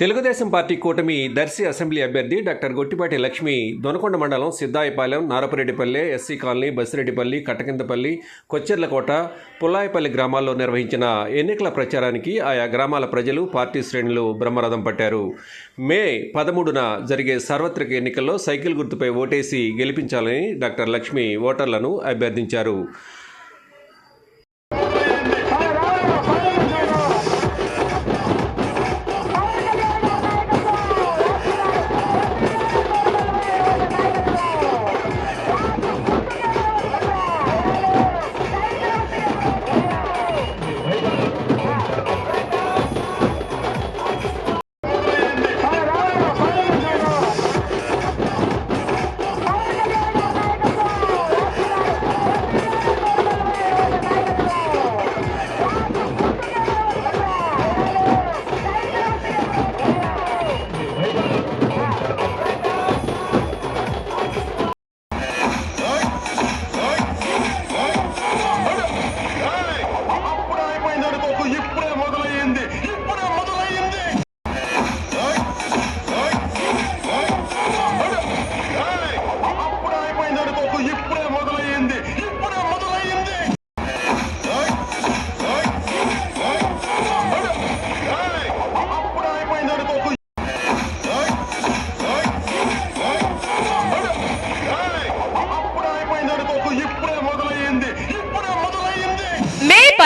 Telugu Desam party కూటమి Darsi assembly అభ్యర్థి doctor Gottipati Lakshmi Donakonda మండలం సిద్దాయిపాలెం నారపరెడ్డిపల్లె ఎస్సీ కాలనీ బసిరెడ్డిపల్లి కట్టకిందపల్లి కొచ్చెర్లకోట పుల్లాయపల్లి గ్రామాల్లో నిర్వహించిన ఎన్నికల ప్రచారానికి ఆయా గ్రామాల ప్రజలు పార్టీ శ్రేణులు బ్రహ్మరథం పట్టారు. మే పదమూడున జరిగే సార్వత్రిక ఎన్నికల్లో సైకిల్ గుర్తుపై ఓటేసి గెలిపించాలని డాక్టర్ లక్ష్మి ఓటర్లను అభ్యర్థించారు.